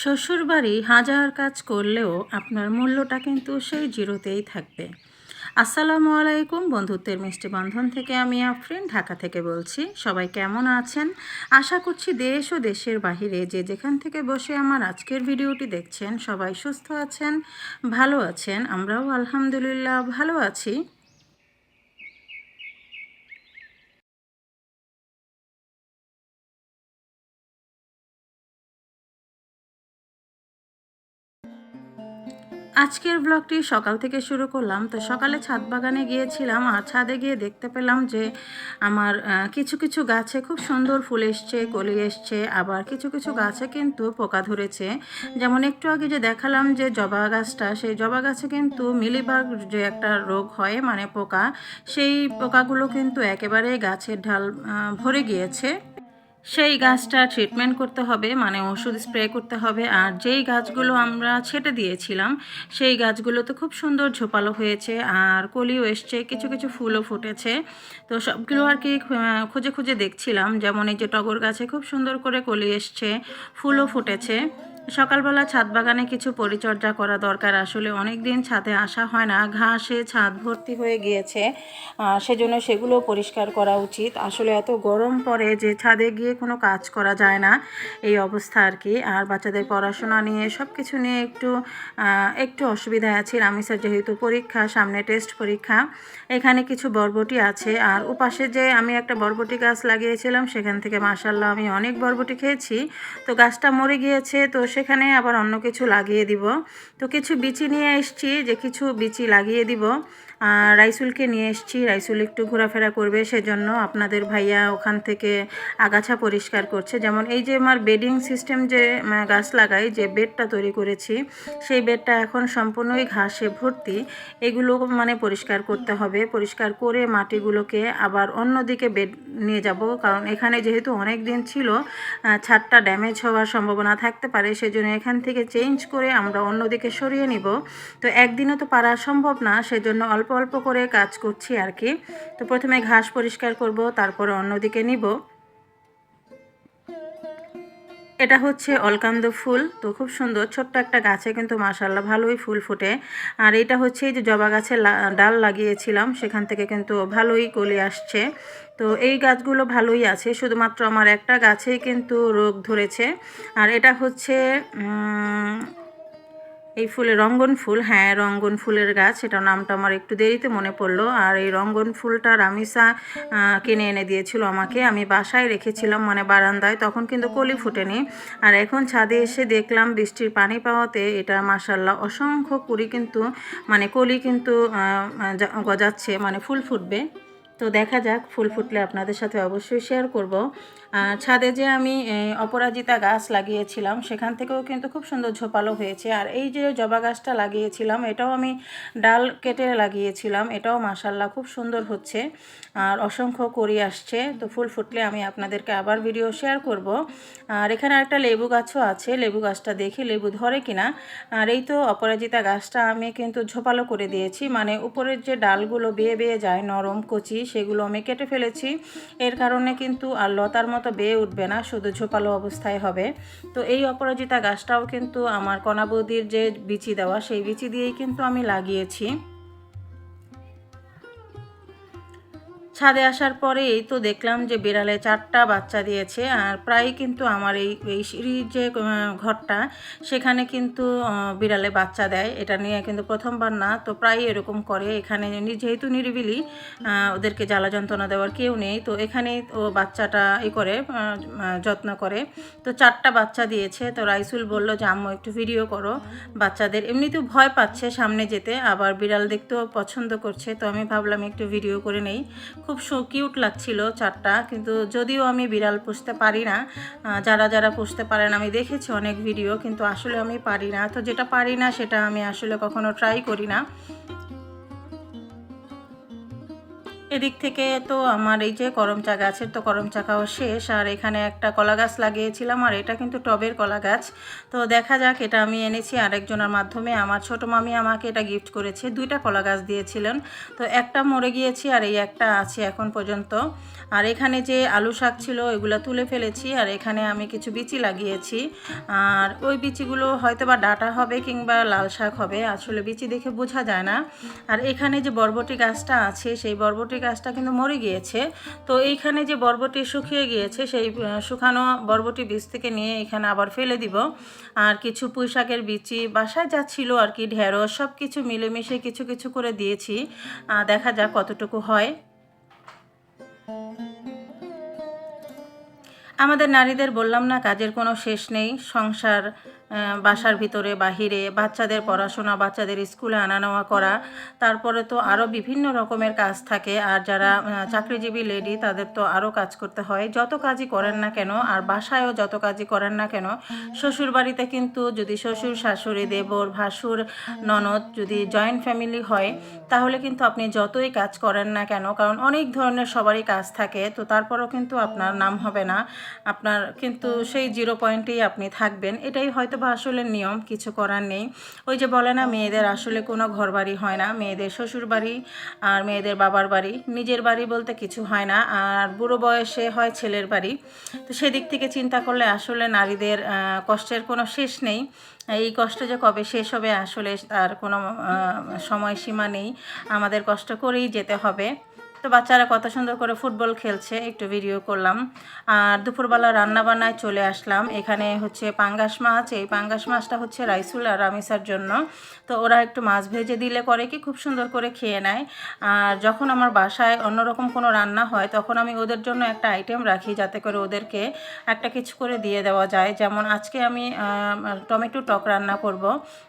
শ্বশুরবাড়ি হাজার কাজ করলেও আপনার মূল্যটা কিন্তু সেই জিরোতেই থাকবে। আসসালামু আলাইকুম বন্ধুত্বের মিষ্টি বন্ধন থেকে আমি আফরিন, ঢাকা থেকে বলছি, সবাই কেমন আছেন? আশা করছি দেশ ও দেশের বাহিরে যে যেখান থেকে বসে আমার আজকের ভিডিওটি দেখছেন সবাই সুস্থ আছেন, ভালো আছেন, আমরাও আলহামদুলিল্লাহ ভালো আছি। আজকের ব্লগটি সকাল থেকে শুরু করলাম। তো সকালে ছাদ বাগানে গিয়েছিলাম আর ছাদে গিয়ে দেখতে পেলাম যে আমার কিছু কিছু গাছে খুব সুন্দর ফুল এসছে, কলি এসছে, আবার কিছু কিছু গাছে কিন্তু পোকা ধরেছে। যেমন একটু আগে যে দেখালাম যে জবা গাছটা, সেই জবা গাছে কিন্তু মিলিবাগ যে একটা রোগ হয় মানে পোকা, সেই পোকাগুলো কিন্তু একেবারে গাছের ঢাল ভরে গিয়েছে। সেই গাছটা ট্রিটমেন্ট করতে হবে মানে ওষুধ স্প্রে করতে হবে। আর যেই গাছগুলো আমরা ছেটে দিয়েছিলাম, সেই গাছগুলো তো খুব সুন্দর ঝোপালো হয়েছে আর কলিও এসছে, কিছু কিছু ফুলও ফুটেছে। তো সবগুলো আর কি খুঁজে খুঁজে দেখছিলাম, যেমন এই যে টগর গাছে খুব সুন্দর করে কলি এসছে, ফুলও ফুটেছে। সকালবেলা ছাদ বাগানে কিছু পরিচর্যা করা দরকার। আসলে অনেক দিন ছাদে আসা হয় না। ঘাসে ছাদ ভর্তি হয়ে গিয়েছে। সেজন্য সেগুলো পরিষ্কার করা উচিত। আসলে এত গরম পড়ে যে ছাদে গিয়ে কোনো কাজ করা যায় না। এই অবস্থা আর কি। আর বাচ্চাদের পড়াশোনা নিয়ে সব কিছু নিয়ে একটু একটু অসুবিধায় আছি। রামিসার যেহেতু পরীক্ষা, সামনে টেস্ট পরীক্ষা, এখানে কিছু বরবটি আছে। আর ওপাশে যে আমি একটা বরবটি গাছ লাগিয়েছিলাম, সেখান থেকে মাসাল্লাহ আমি অনেক বরবটি খেয়েছি। তো গাছটা মরে গিয়েছে, তো সেখানে আবার অন্য কিছু লাগিয়ে দিব। তো কিছু বিচি নিয়ে এসছি যে কিছু বিচি লাগিয়ে দিব। রাইসুলকে নিয়ে এসছি। রাইসুল একটু ঘোরাফেরা করবে, সেজন্য আপনাদের ভাইয়া ওখান থেকে আগাছা পরিষ্কার করছে। যেমন এই যে আমার বেডিং সিস্টেম যে গাছ লাগাই, যে বেডটা তৈরি করেছি, সেই বেডটা এখন সম্পূর্ণই ঘাসে ভর্তি। এগুলো মানে পরিষ্কার করতে হবে। পরিষ্কার করে মাটিগুলোকে আবার অন্যদিকে বেড নিয়ে যাব। কারণ এখানে যেহেতু অনেক দিন ছিল ছাদটা ড্যামেজ হওয়ার সম্ভাবনা থাকতে পারে, সেজন্য এখান থেকে চেঞ্জ করে আমরা অন্যদিকে সরিয়ে নিব। তো একদিনে তো পারা সম্ভব না, সেজন্য অল্প অল্প অল্প করে কাজ করছি আর কি। তো প্রথমে ঘাস পরিষ্কার করব, তারপরে অন্যদিকে নিব। এটা হচ্ছে অলকান্দ ফুল, তো খুব সুন্দর, ছোট্ট একটা গাছে কিন্তু মাশাল্লাহ ভালোই ফুল ফোটে। আর এটা হচ্ছে যে জবা গাছের লা- ডাল লাগিয়েছিলাম, সেখান থেকে কিন্তু ভালোই কলি আসছে। তো এই গাছগুলো ভালোই আছে, শুধুমাত্র আমার একটা গাছেই কিন্তু রোগ ধরেছে। আর এটা হচ্ছে এই ফুলের রঙ্গন ফুল হ্যাঁ রঙ্গন ফুলের গাছ এটা নামটা আমার একটু দেরিতে মনে পড়ল। আর এই রঙ্গন ফুলটা রামিসা কিনে এনে দিয়েছিল আমাকে। আমি বাসায় রেখেছিলাম মানে বারান্দায়, তখন কিন্তু কলি ফুটেনি। আর এখন ছাদে এসে দেখলাম বৃষ্টির পানি পাওয়াতে এটা মাসাল্লাহ অসংখ্য কুড়ি কিন্তু মানে কলি কিন্তু গজাচ্ছে মানে ফুল ফুটবে। তো দেখা যাক, ফুল ফুটলে আপনাদের সাথে অবশ্যই শেয়ার করব। ছাদে যে আমি অপরাজিতা গাছ লাগিয়েছিলাম, সেখান থেকেও কিন্তু খুব সুন্দর ঝোপালো হয়েছে। আর এই যে জবা গাছটা লাগিয়েছিলাম, এটাও আমি ডাল কেটে লাগিয়েছিলাম, এটাও মাসাল্লাহ খুব সুন্দর হচ্ছে। আর অসংখ্য করি আসছে, তো ফুল ফুটলে আমি আপনাদেরকে আবার ভিডিও শেয়ার করব। আর এখানে একটা লেবু গাছও আছে, লেবু গাছটা দেখি, লেবু ধরে কিনা। আর এই তো অপরাজিতা গাছটা আমি কিন্তু ঝোপালো করে দিয়েছি মানে উপরের যে ডালগুলো বেয়ে বেয়ে যায়, নরম কচি, সেগুলো আমি কেটে ফেলেছি। এর কারণে কিন্তু আর লতার মতো বেয়ে উঠবে না, শুধু ঝোপালো অবস্থায় হবে। তো এই অপরাজিতা গাছটাও কিন্তু আমার কণাবৌদির যে বিচি দেওয়া, সেই বিচি দিয়েই কিন্তু আমি লাগিয়েছি। ছাদে আসার পরে এই তো দেখলাম যে বিড়ালে চারটা বাচ্চা দিয়েছে, আর প্রায় কিন্তু আমার এই এই সিঁড়ির যে ঘরটা সেখানে কিন্তু বিড়ালে বাচ্চা দেয়। এটা নিয়ে কিন্তু প্রথমবার না, তো প্রায় এরকম করে। এখানে যেহেতু নিরিবিলি ওদেরকে জ্বালা যন্ত্রণা দেওয়ার কেউ নেই। তো এখানে ও বাচ্চাটা ই করে যত্ন করে। তো চারটা বাচ্চা দিয়েছে। তো রাইসুল বলল যে, আম্মু, একটু ভিডিও করো। বাচ্চাদের এমনিতেও ভয় পাচ্ছে সামনে যেতে, আবার বিড়াল দেখতেও পছন্দ করছে। তো আমি ভাবলাম একটু ভিডিও করে নেই। খুব কিউট লাগছিল চারটা, কিন্তু যদিও আমি বিড়াল পুষতে পারি না যারা যারা পুষতে পারেন, আমি দেখেছি অনেক ভিডিও কিন্তু আসলে আমি পারি না। তো যেটা পারি না, সেটা আমি আসলে কখনো ট্রাই করি না। এদিক থেকে তো আমার এই যে করম চা গাছের তো করম চা খাওয়া শেষ, আর এখানে একটা কলা গাছ লাগিয়েছিলাম, আর এটা কিন্তু টবের কলা গাছ। তো দেখা যাক, এটা আমি এনেছি আরেকজনের মাধ্যমে। আমার ছোট মামি আমাকে এটা গিফট করেছে, দুইটা কলা গাছ দিয়েছিলেন। তো একটা মরে গিয়েছি, আর এই একটা আছে এখন পর্যন্ত। আর এখানে যে আলু শাক ছিল এগুলো তুলে ফেলেছি, আর এখানে আমি কিছু বিচি লাগিয়েছি। আর ওই বিচিগুলো হয়তো বা ডাটা হবে কিংবা লাল শাক হবে, আসলে বিচি দেখে বোঝা যায় না। আর এখানে যে বরবটি গাছটা আছে, সেই বরবটি গাছটা কিন্তু মরে গিয়েছে। তো এইখানে যে বরবটি শুকিয়ে গিয়েছে, সেই শুকানো বরবটি বীজ থেকে নিয়ে এখানে আবার ফেলে দিব। আর কিছু পুঁই শাকের বিচি, বাসায় যা ছিল আর কি, ঢেঁড়স সব কিছু মিলেমিশে কিছু কিছু করে দিয়েছি। দেখা যাক কতটুকু হয়। আমাদের নারীদের বললাম না, কাজের কোনো শেষ নেই, সংসার বাসার ভিতরে, বাহিরে, বাচ্চাদের পড়াশোনা, বাচ্চাদের স্কুলে আনা নেওয়া করা। তারপরে তো আরও বিভিন্ন রকমের কাজ থাকে। আর যারা চাকরিজীবী লেডি তাদের তো আরও কাজ করতে হয়। যত কাজই করেন না কেন, আর বাসায়ও যত কাজই করেন না কেন শ্বশুর বাড়িতে কিন্তু যদি শ্বশুর, শাশুড়ি, দেবর, ভাসুর, ননদ যদি জয়েন্ট ফ্যামিলি হয়, তাহলে কিন্তু আপনি যতই কাজ করেন না কেন, কারণ অনেক ধরনের সবারই কাজ থাকে, তো তারপরেও কিন্তু আপনার নাম হবে না। আপনার কিন্তু সেই জিরো পয়েন্টেই আপনি থাকবেন। এটাই হয়তো বা আসলে নিয়ম, কিছু করার নেই। ওই যে বলে না, মেয়েদের আসলে কোনো ঘর বাড়ি হয় না। মেয়েদের শ্বশুর বাড়ি আর মেয়েদের বাবার বাড়ি, নিজের বাড়ি বলতে কিছু হয় না। আর বুড়ো বয়সে হয় ছেলের বাড়ি। তো সেদিক থেকে চিন্তা করলে আসলে নারীদের কষ্টের কোনো শেষ নেই। এই কষ্ট যে কবে শেষ হবে, আসলে তার কোনো সময়সীমা নেই। আমাদের কষ্ট করেই যেতে হবে। তো বাচ্চারা কত সুন্দর করে ফুটবল খেলছে, একটু ভিডিও করলাম। আর দুপুরবেলা রান্না বান্নায় চলে আসলাম। এখানে হচ্ছে পাঙ্গাস মাছ। এই পাঙ্গাস মাছটা হচ্ছে রাইসুল আর রামিসার জন্য। তো ওরা একটু মাছ ভেজে দিলে করে কি, খুব সুন্দর করে খেয়ে নেয়। আর যখন আমার বাসায় অন্যরকম কোনো রান্না হয়, তখন আমি ওদের জন্য একটা আইটেম রাখি, যাতে করে ওদেরকে একটা কিছু করে দিয়ে দেওয়া যায়। যেমন আজকে আমি টমেটো টক রান্না করব।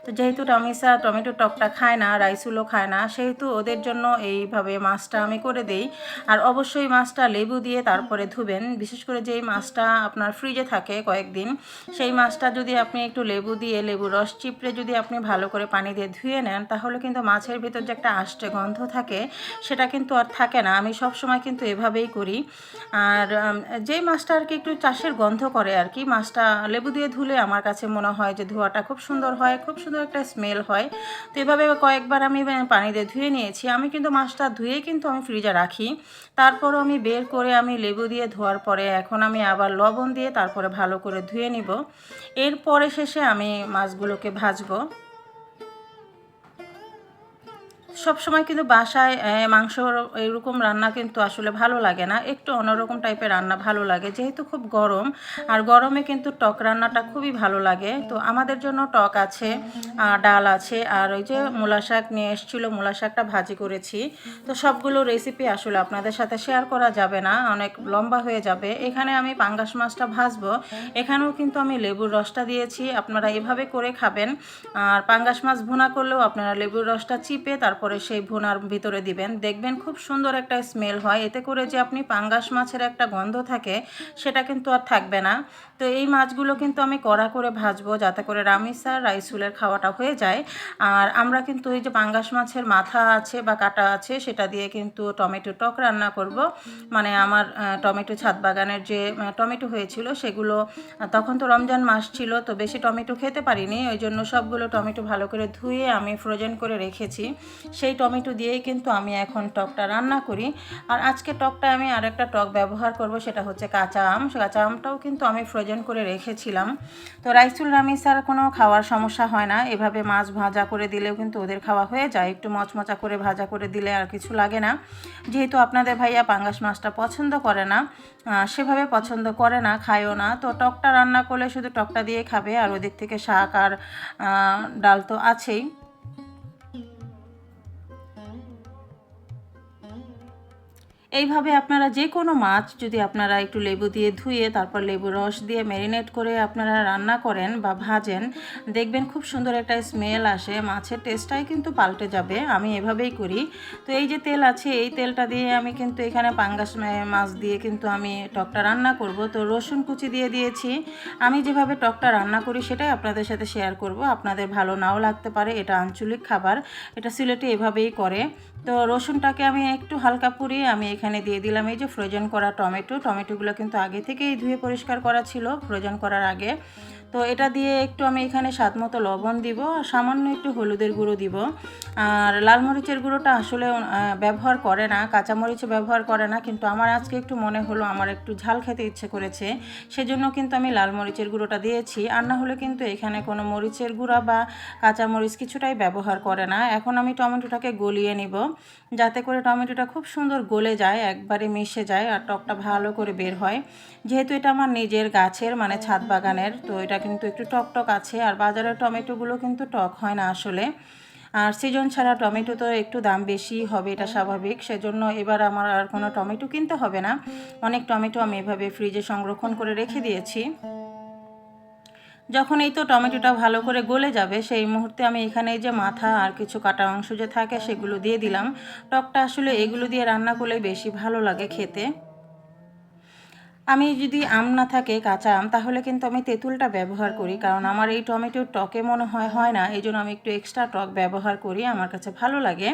তো যেহেতু রামিসা টমেটো টকটা খায় না, রাইসুলও খায় না, সেহেতু ওদের জন্য এইভাবে মাছটা আমি করে দিই। আর অবশ্যই মাছটা লেবু দিয়ে তারপরে ধুবেন। বিশেষ করে যেই মাছটা আপনার ফ্রিজে থাকে কয়েকদিন, সেই মাছটা যদি আপনি একটু লেবু দিয়ে লেবু রস চিপড়ে যদি আপনি ভালো করে পানি দিয়ে ধুয়ে নেন, তাহলে কিন্তু মাছের ভিতর যে একটা আষ্টে গন্ধ থাকে, সেটা কিন্তু আর থাকে না। আমি সব সময় কিন্তু এভাবেই করি। আর যেই মাছটা আর কি একটু চাষের গন্ধ করে আর কি, মাছটা লেবু দিয়ে ধুলে আমার কাছে মনে হয় যে ধোয়াটা খুব সুন্দর হয়, খুব সুন্দর একটা স্মেল হয়। তো এভাবে কয়েকবার আমি পানি দিয়ে ধুয়ে নিয়েছি। আমি কিন্তু মাছটা ধুয়ে কিন্তু আমি ফ্রিজে রাখি। তারপর আমি বের করে আমি লেবু দিয়ে ধোয়ার পরে এখন আমি আবার লবণ দিয়ে তারপরে ভালো করে ধুয়ে নিব। এরপরে শেষে আমি মাছগুলোকে ভাজবো। সব সময় কিন্তু বাসায় মাংস এরকম রান্না কিন্তু আসলে ভালো লাগে না। একটু অন্যরকম টাইপের রান্না ভালো লাগে, যেহেতু খুব গরম। আর গরমে কিন্তু টক রান্নাটা খুবই ভালো লাগে। তো আমাদের জন্য টক আছে ডাল আছে, আর ওই যে মূলা শাক নিয়ে এসেছিল, মূলা শাকটা ভাজি করেছি। তো সবগুলো রেসিপি আসলে আপনাদের সাথে শেয়ার করা যাবে না, অনেক লম্বা হয়ে যাবে। এখানে আমি পাঙ্গাস মাছটা ভাজবো। এখানেও কিন্তু আমি লেবুর রসটা দিয়েছি, আপনারা এভাবে করে খাবেন। আর পাঙ্গাস মাছ ভুনা করলেও আপনারা লেবুর রসটা চিপে তারপরে সেই ভুনার ভিতরে দিবেন। দেখবেন খুব সুন্দর একটা স্মেল হয়। এতে করে যে আপনি পাঙ্গাস মাছের একটা গন্ধ থাকে, সেটা কিন্তু আর থাকবে না। তো এই মাছগুলো কিন্তু আমি কড়া করে ভাজবো যাতে করে রামিসা রাইসুলের খাওয়াটা হয়ে যায়। আর আমরা কিন্তু এই যে পাঙ্গাস মাছের মাথা আছে বা কাটা আছে, সেটা দিয়ে কিন্তু টমেটো টক রান্না করব। মানে আমার টমেটো ছাদ বাগানের যে টমেটো হয়েছিল, সেগুলো তখন তো রমজান মাস ছিল, তো বেশি টমেটো খেতে পারিনি। ওই জন্য সবগুলো টমেটো ভালো করে ধুয়ে আমি ফ্রোজেন করে রেখেছি। সেই টমেটো দিয়েই কিন্তু আমি এখন টকটা রান্না করি। আর আজকে টকটা আমি আরেকটা টক ব্যবহার করব, সেটা হচ্ছে কাঁচা আম। সে কাঁচা আমটাও কিন্তু আমি ফ্রোজেন করে রেখেছিলাম। তো রাইসুল রামিসার কোনো খাওয়ার সমস্যা হয় না। এভাবে মাছ ভাজা করে দিলেও কিন্তু ওদের খাওয়া হয়ে যায়। একটু মচমচা করে ভাজা করে দিলে আর কিছু লাগে না। যেহেতু আপনাদের ভাইয়া পাঙ্গাস মাছটা পছন্দ করে না সেভাবে পছন্দ করে না, খায়ও না। তো টকটা রান্না করলে শুধু টকটা দিয়ে খাবে, আর ওদিক থেকে শাক আর ডাল তো আছেই। এইভাবে আপনারা যে কোনো মাছ যদি আপনারা একটু লেবু দিয়ে ধুয়ে, তারপর লেবু রস দিয়ে ম্যারিনেট করে আপনারা রান্না করেন বা ভাজেন, দেখবেন খুব সুন্দর একটা স্মেল আসে। মাছের টেস্টটাই কিন্তু পাল্টে যাবে। আমি এভাবেই করি। তো এই যে তেল আছে, এই তেলটা দিয়ে আমি কিন্তু এখানে পাঙ্গাস মাছ দিয়ে কিন্তু আমি টকটা রান্না করব। তো রসুন কুচি দিয়ে দিয়েছি। আমি যেভাবে টকটা রান্না করি, সেটাই আপনাদের সাথে শেয়ার করব। আপনাদের ভালো নাও লাগতে পারে। এটা আঞ্চলিক খাবার। এটা সিলেটে এভাবেই করে। তো রসুনটাকে আমি একটু হালকা পুড়িয়ে আমি এখানে দিয়ে দিলাম এই যে ফ্রোজেন করা টমেটো। টমেটোগুলো কিন্তু আগে থেকেই ধুয়ে পরিষ্কার করা ছিল। ফ্রোজেন করার আগে তো এটা দিয়ে একটু আমি এখানে স্বাদ মতো লবণ দিব, সামান্য একটু হলুদের গুঁড়ো দিব। আর লাল মরিচের গুঁড়োটা আসলে ব্যবহার করে না কাঁচামরিচ ব্যবহার করে না, কিন্তু আমার আজকে একটু মনে হলো, আমার একটু ঝাল খেতে ইচ্ছে করেছে, সেজন্য কিন্তু আমি লাল মরিচের গুঁড়োটা দিয়েছি। আর না হলে কিন্তু এখানে কোনো মরিচের গুঁড়া বা কাঁচামরিচ কিছুটাই ব্যবহার করে না। এখন আমি টমেটোটাকে গলিয়ে নিব, যাতে করে টমেটোটা খুব সুন্দর গলে যায়, একবারে মিশে যায়, আর টকটা ভালো করে বের হয়। যেহেতু এটা আমার নিজের গাছের মানে ছাদ বাগানের, তো এটা কিন্তু একটু টক টক আছে, আর বাজারের টমেটোগুলো কিন্তু টক হয় না আসলে। আর সিজন ছাড়া টমেটো তো একটু দাম বেশি হবে, এটা স্বাভাবিক। সেজন্য এবার আমার আর কোনো টমেটো কিনতে হবে না। অনেক টমেটো আমি এভাবে ফ্রিজে সংরক্ষণ করে রেখে দিয়েছি। যখন এই তো টমেটোটা ভালো করে গলে যাবে, সেই মুহূর্তে আমি এখানে যে মাথা আর কিছু কাটা অংশ যে থাকে সেগুলো দিয়ে দিলাম। টকটা আসলে এগুলো দিয়ে রান্না করলে বেশি ভালো লাগে খেতে। আমি যদি আম না থাকে কাঁচা আম, তাহলে কিন্তু আমি তেঁতুলটা ব্যবহার করি। কারণ আমার এই টমেটোর টকে মনে হয় হয় না। এই জন্য আমি একটু এক্সট্রা টক ব্যবহার করি, আমার কাছে ভালো লাগে।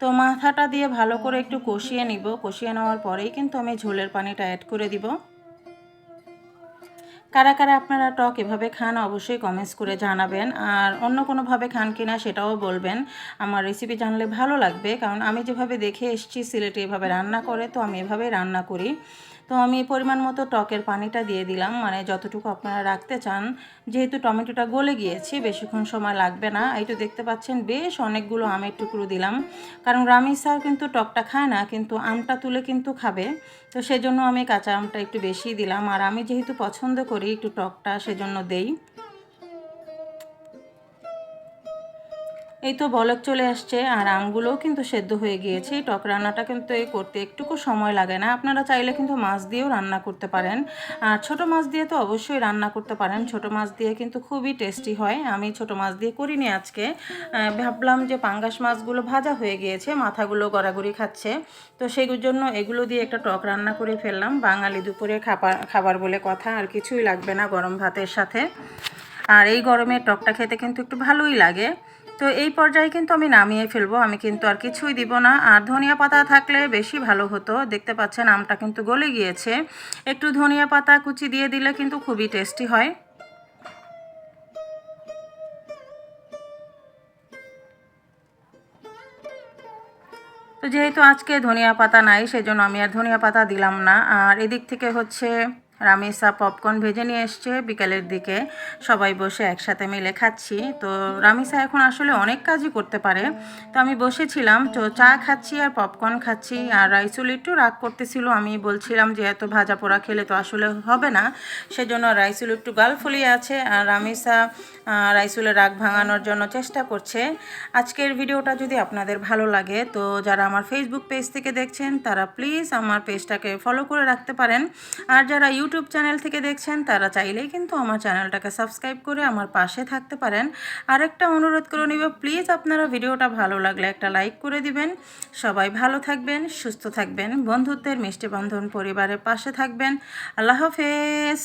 তো মাথাটা দিয়ে ভালো করে একটু কষিয়ে নিব। কষিয়ে নেওয়ার পরেই কিন্তু আমি ঝোলের পানিটা অ্যাড করে দিব। কারা কারা আপনারা টক এভাবে খান অবশ্যই কমেন্টস করে জানাবেন। আর অন্য কোনোভাবে খান কিনা সেটাও বলবেন। আমার রেসিপি জানলে ভালো লাগবে। কারণ আমি যেভাবে দেখে এসেছি, সিলেটে এভাবে রান্না করে, তো আমি এভাবেই রান্না করি। তো আমি পরিমাণ মতো টকের পানিটা দিয়ে দিলাম। মানে যতটুকু আপনারা রাখতে চান, যেহেতু টমেটোটা গলে গিয়েছে, বেশিক্ষণ সময় লাগবে না। এই তো দেখতে পাচ্ছেন, বেশ অনেকগুলো আমের টুকরো দিলাম। কারণ রামি স্যার কিন্তু টকটা খায় না, কিন্তু আমটা তুলে কিন্তু খাবে। তো সেজন্য আমি কাঁচা আমটা একটু বেশি দিলাম। আর আমি যেহেতু পছন্দ করি, একটু টকটা সেজন্য দেই। এই তো বলক চলে আসছে, আর আমগুলোও কিন্তু সেদ্ধ হয়ে গিয়েছে। এই টক রান্নাটা কিন্তু এই করতে একটুকু সময় লাগে না। আপনারা চাইলে কিন্তু মাছ দিয়েও রান্না করতে পারেন। আর ছোট মাছ দিয়ে তো অবশ্যই রান্না করতে পারেন। ছোট মাছ দিয়ে কিন্তু খুবই টেস্টি হয়। আমি ছোট মাছ দিয়ে করিনি আজকে। ভাবলাম যে পাঙ্গাস মাছগুলো ভাজা হয়ে গিয়েছে, মাথাগুলো গড়াগড়ি খাচ্ছে। তো সেই জন্য এগুলো দিয়ে একটা টক রান্না করে ফেললাম। বাঙালি দুপুরে খাবার খাবার বলে কথা, আর কিছুই লাগবে না গরম ভাতের সাথে। আর এই গরমে টকটা খেতে কিন্তু একটু ভালোই লাগে। তো এই পর্যায়ে কিন্তু আমি নামিয়ে ফেলব। আমি কিন্তু আর কিছুই দিব না। আর ধনিয়া পাতা থাকলে বেশি ভালো হতো। দেখতে পাচ্ছেন আমটা কিন্তু গলে গিয়েছে। একটু ধনিয়া পাতা কুচি দিয়ে দিলে কিন্তু খুবই টেস্টি হয়। তো যেহেতু আজকে ধনিয়া পাতা নাই, সেজন্য আমি আর ধনিয়া পাতা দিলাম না। আর এদিক থেকে হচ্ছে রামিসা পপকর্ন ভেজে নিয়ে এসছে বিকালের দিকে। সবাই বসে একসাথে মিলে খাচ্ছি। তো রামিসা এখন আসলে অনেক কাজই করতে পারে। তো আমি বসেছিলাম, তো চা খাচ্ছি আর পপকর্ন খাচ্ছি। আর রাইসুল একটু রাগ করতেছিল। আমি বলছিলাম যে, এত ভাজা পোড়া খেলে তো আসলে হবে না। সেজন্য রাইসুল একটু গাল ফুলিয়ে আছে। আর রামিসা রাইসুলের রাগ ভাঙানোর জন্য চেষ্টা করছে। আজকের ভিডিওটা যদি আপনাদের ভালো লাগে, তো যারা আমার ফেসবুক পেজ থেকে দেখছেন, তারা প্লিজ আমার পেজটাকে ফলো করে রাখতে পারেন। আর যারা ইউটিউব চ্যানেল থেকে দেখছেন, তারা চাইলেই কিন্তু আমার চ্যানেলটাকে সাবস্ক্রাইব করে আমার পাশে থাকতে পারেন। আরেকটা অনুরোধ করে নিব প্লিজ আপনারা ভিডিওটা ভালো লাগলে একটা লাইক করে দিবেন। সবাই ভালো থাকবেন, সুস্থ থাকবেন, বন্ধুত্বের মিষ্টি বন্ধন পরিবারের পাশে থাকবেন। আল্লাহ হাফেজ।